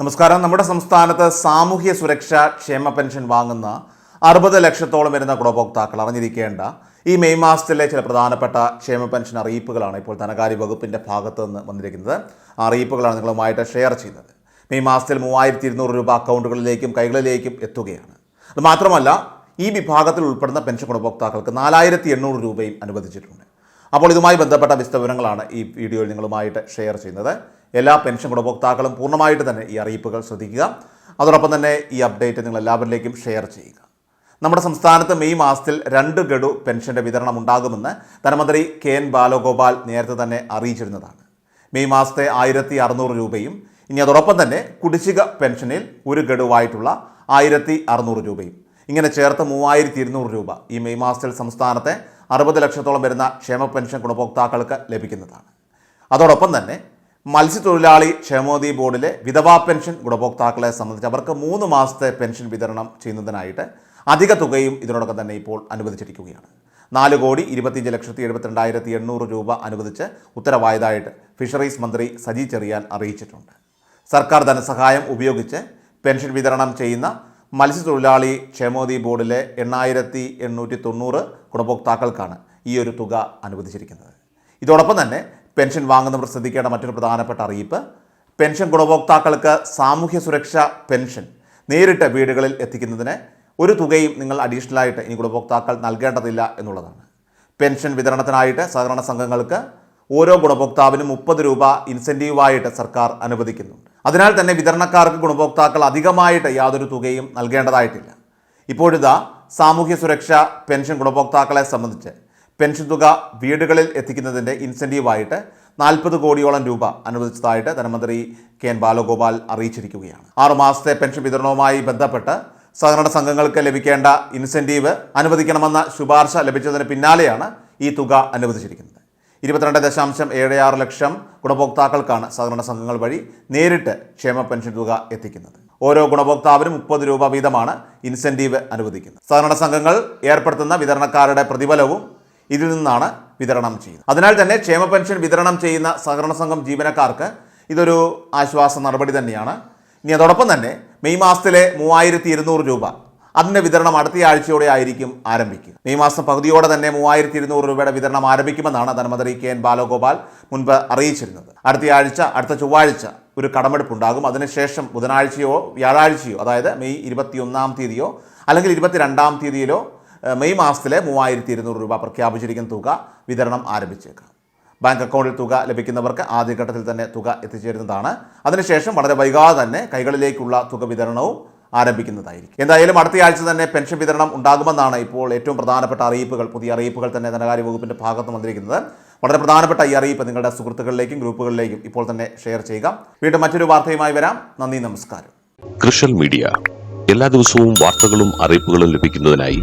നമസ്കാരം. നമ്മുടെ സംസ്ഥാനത്ത് സാമൂഹ്യ സുരക്ഷാ ക്ഷേമ പെൻഷൻ വാങ്ങുന്ന അറുപത് ലക്ഷത്തോളം വരുന്ന ഗുണഭോക്താക്കൾ അറിഞ്ഞിരിക്കേണ്ട ഈ മെയ് മാസത്തിലെ ചില പ്രധാനപ്പെട്ട ക്ഷേമ പെൻഷൻ അറിയിപ്പുകളാണ് ഇപ്പോൾ ധനകാര്യ വകുപ്പിന്റെ ഭാഗത്ത് നിന്ന് വന്നിരിക്കുന്നത്. ആ അറിയിപ്പുകളാണ് നിങ്ങളുമായിട്ട് ഷെയർ ചെയ്യുന്നത്. മെയ് മാസത്തിൽ മൂവായിരത്തി ഇരുന്നൂറ് രൂപ അക്കൗണ്ടുകളിലേക്കും കൈകളിലേക്കും എത്തുകയാണ്. അത് മാത്രമല്ല ഈ വിഭാഗത്തിൽ ഉൾപ്പെടുന്ന പെൻഷൻ ഗുണഭോക്താക്കൾക്ക് നാലായിരത്തി എണ്ണൂറ് രൂപയും അനുവദിച്ചിട്ടുണ്ട്. അപ്പോൾ ഇതുമായി ബന്ധപ്പെട്ട വിശദവിവരങ്ങളാണ് ഈ വീഡിയോയിൽ നിങ്ങളുമായിട്ട് ഷെയർ ചെയ്യുന്നത്. എല്ലാ പെൻഷൻ ഗുണഭോക്താക്കളും പൂർണമായിട്ട് തന്നെ ഈ അറിയിപ്പുകൾ ശ്രദ്ധിക്കുക. അതോടൊപ്പം തന്നെ ഈ അപ്ഡേറ്റ് നിങ്ങൾ എല്ലാവരിലേക്കും ഷെയർ ചെയ്യുക. നമ്മുടെ സംസ്ഥാനത്ത് മെയ് മാസത്തിൽ രണ്ട് ഗഡു പെൻഷന്റെ വിതരണം ഉണ്ടാകുമെന്ന് ധനമന്ത്രി കെ എൻ ബാലഗോപാൽ നേരത്തെ തന്നെ അറിയിച്ചിരുന്നതാണ്. മെയ് മാസത്തെ ആയിരത്തി അറുന്നൂറ് രൂപയും ഇനി അതോടൊപ്പം തന്നെ കുടിശ്ശിക പെൻഷനിൽ ഒരു ഗഡുവായിട്ടുള്ള ആയിരത്തി അറുന്നൂറ് രൂപയും. ഇങ്ങനെ ചേർത്ത് മൂവായിരത്തി ഇരുന്നൂറ് രൂപ ഈ മെയ് മാസത്തിൽ സംസ്ഥാനത്തെ അറുപത് ലക്ഷത്തോളം വരുന്ന ക്ഷേമ പെൻഷൻ ഗുണഭോക്താക്കൾക്ക് ലഭിക്കുന്നതാണ്. അതോടൊപ്പം തന്നെ മത്സ്യത്തൊഴിലാളി ക്ഷേമോദി ബോർഡിലെ വിധവാ പെൻഷൻ ഗുണഭോക്താക്കളെ സംബന്ധിച്ച് അവർക്ക് മൂന്ന് മാസത്തെ പെൻഷൻ വിതരണം ചെയ്യുന്നതിനായിട്ട് അധിക തുകയും ഇതിനോടൊപ്പം തന്നെ ഇപ്പോൾ അനുവദിച്ചിരിക്കുകയാണ്. നാല് കോടി ഇരുപത്തിയഞ്ച് ലക്ഷത്തി എഴുപത്തിരണ്ടായിരത്തി എണ്ണൂറ് രൂപ അനുവദിച്ച് ഉത്തരവായതായിട്ട് ഫിഷറീസ് മന്ത്രി സജി ചെറിയാൻ അറിയിച്ചിട്ടുണ്ട്. സർക്കാർ ധനസഹായം ഉപയോഗിച്ച് പെൻഷൻ വിതരണം ചെയ്യുന്ന മത്സ്യത്തൊഴിലാളി ക്ഷേമോദി ബോർഡിലെ എണ്ണായിരത്തി എണ്ണൂറ്റി തൊണ്ണൂറ് ഗുണഭോക്താക്കൾക്കാണ് ഈ ഒരു തുക അനുവദിച്ചിരിക്കുന്നത്. ഇതോടൊപ്പം തന്നെ പെൻഷൻ വാങ്ങുന്നവർ ശ്രദ്ധിക്കേണ്ട മറ്റൊരു പ്രധാനപ്പെട്ട അറിയിപ്പ്. പെൻഷൻ ഗുണഭോക്താക്കൾക്ക് സാമൂഹ്യ സുരക്ഷ പെൻഷൻ നേരിട്ട് വീടുകളിൽ എത്തിക്കുന്നതിന് ഒരു തുകയും നിങ്ങൾ അഡീഷണലായിട്ട് ഇനി ഗുണഭോക്താക്കൾ നൽകേണ്ടതില്ല എന്നുള്ളതാണ്. പെൻഷൻ വിതരണത്തിനായിട്ട് സഹകരണ സംഘങ്ങൾക്ക് ഓരോ ഗുണഭോക്താവിനും മുപ്പത് രൂപ ഇൻസെന്റീവായിട്ട് സർക്കാർ അനുവദിക്കുന്നു. അതിനാൽ തന്നെ വിതരണക്കാർക്ക് ഗുണഭോക്താക്കൾ അധികമായിട്ട് യാതൊരു തുകയും നൽകേണ്ടതായിട്ടില്ല. ഇപ്പോഴിതാ സാമൂഹ്യ സുരക്ഷ പെൻഷൻ ഗുണഭോക്താക്കളെ സംബന്ധിച്ച് പെൻഷൻ തുക വീടുകളിൽ എത്തിക്കുന്നതിന്റെ ഇൻസെന്റീവായിട്ട് നാൽപ്പത് കോടിയോളം രൂപ അനുവദിച്ചതായിട്ട് ധനമന്ത്രി കെ എൻ ബാലഗോപാൽ അറിയിച്ചിരിക്കുകയാണ്. ആറു മാസത്തെ പെൻഷൻ വിതരണവുമായി ബന്ധപ്പെട്ട് സഹകരണ സംഘങ്ങൾക്ക് ലഭിക്കേണ്ട ഇൻസെന്റീവ് അനുവദിക്കണമെന്ന ശുപാർശ ലഭിച്ചതിന് പിന്നാലെയാണ് ഈ തുക അനുവദിച്ചിരിക്കുന്നത്. ഇരുപത്തിരണ്ട് ദശാംശം ഏഴ് ആറ് ലക്ഷം ഗുണഭോക്താക്കൾക്കാണ് സഹകരണ സംഘങ്ങൾ വഴി നേരിട്ട് ക്ഷേമ പെൻഷൻ തുക എത്തിക്കുന്നത്. ഓരോ ഗുണഭോക്താവിനും മുപ്പത് രൂപ വീതമാണ് ഇൻസെന്റീവ് അനുവദിക്കുന്നത്. സഹകരണ സംഘങ്ങൾ ഏർപ്പെടുത്തുന്ന വിതരണക്കാരുടെ പ്രതിഫലവും ഇതിൽ നിന്നാണ് വിതരണം ചെയ്യുന്നത്. അതിനാൽ തന്നെ ക്ഷേമ പെൻഷൻ വിതരണം ചെയ്യുന്ന സഹകരണ സംഘം ജീവനക്കാർക്ക് ഇതൊരു ആശ്വാസ നടപടി തന്നെയാണ്. ഇനി അതോടൊപ്പം തന്നെ മെയ് മാസത്തിലെ മൂവായിരത്തി ഇരുന്നൂറ് രൂപ അതിന്റെ വിതരണം അടുത്ത ആഴ്ചയോടെ ആയിരിക്കും ആരംഭിക്കുക. മെയ് മാസം പകുതിയോടെ തന്നെ മൂവായിരത്തി ഇരുന്നൂറ് രൂപയുടെ വിതരണം ആരംഭിക്കുമെന്നാണ് ധനമന്ത്രി കെ എൻ ബാലഗോപാൽ മുൻപ് അറിയിച്ചിരുന്നത്. അടുത്ത ആഴ്ച അടുത്ത ചൊവ്വാഴ്ച ഒരു കടമെടുപ്പ് ഉണ്ടാകും അതിനുശേഷം ബുധനാഴ്ചയോ വ്യാഴാഴ്ചയോ അതായത് മെയ് ഇരുപത്തിയൊന്നാം തീയതിയോ അല്ലെങ്കിൽ ഇരുപത്തിരണ്ടാം തീയതിയിലോ മെയ് മാസത്തിലെ മൂവായിരത്തി ഇരുന്നൂറ് രൂപ പ്രഖ്യാപിച്ചിരിക്കുന്ന തുക വിതരണം ആരംഭിച്ചേക്കാം. ബാങ്ക് അക്കൗണ്ടിൽ തുക ലഭിക്കുന്നവർക്ക് ആദ്യഘട്ടത്തിൽ തന്നെ തുക എത്തിച്ചേരുന്നതാണ്. അതിനുശേഷം വളരെ വൈകാതെ തന്നെ കൈകളിലേക്കുള്ള തുക വിതരണവും ആരംഭിക്കുന്നതായിരിക്കും. എന്തായാലും അടുത്ത ആഴ്ച തന്നെ പെൻഷൻ വിതരണം ഉണ്ടാകുമെന്നാണ് ഇപ്പോൾ ഏറ്റവും പ്രധാനപ്പെട്ട അറിയിപ്പുകൾ. പുതിയ അറിയിപ്പുകൾ തന്നെ ധനകാര്യ വകുപ്പിന്റെ ഭാഗത്ത് വന്നിരിക്കുന്നത്. വളരെ പ്രധാനപ്പെട്ട ഈ അറിയിപ്പ് നിങ്ങളുടെ സുഹൃത്തുക്കളിലേക്കും ഗ്രൂപ്പുകളിലേക്കും ഇപ്പോൾ തന്നെ ഷെയർ ചെയ്യുക. വീണ്ടും മറ്റൊരു വാർത്തയുമായി വരാം. നന്ദി നമസ്കാരം. കൃഷൽ മീഡിയ. എല്ലാ ദിവസവും വാർത്തകളും അറിയിപ്പുകളും ലഭിക്കുന്നതിനായി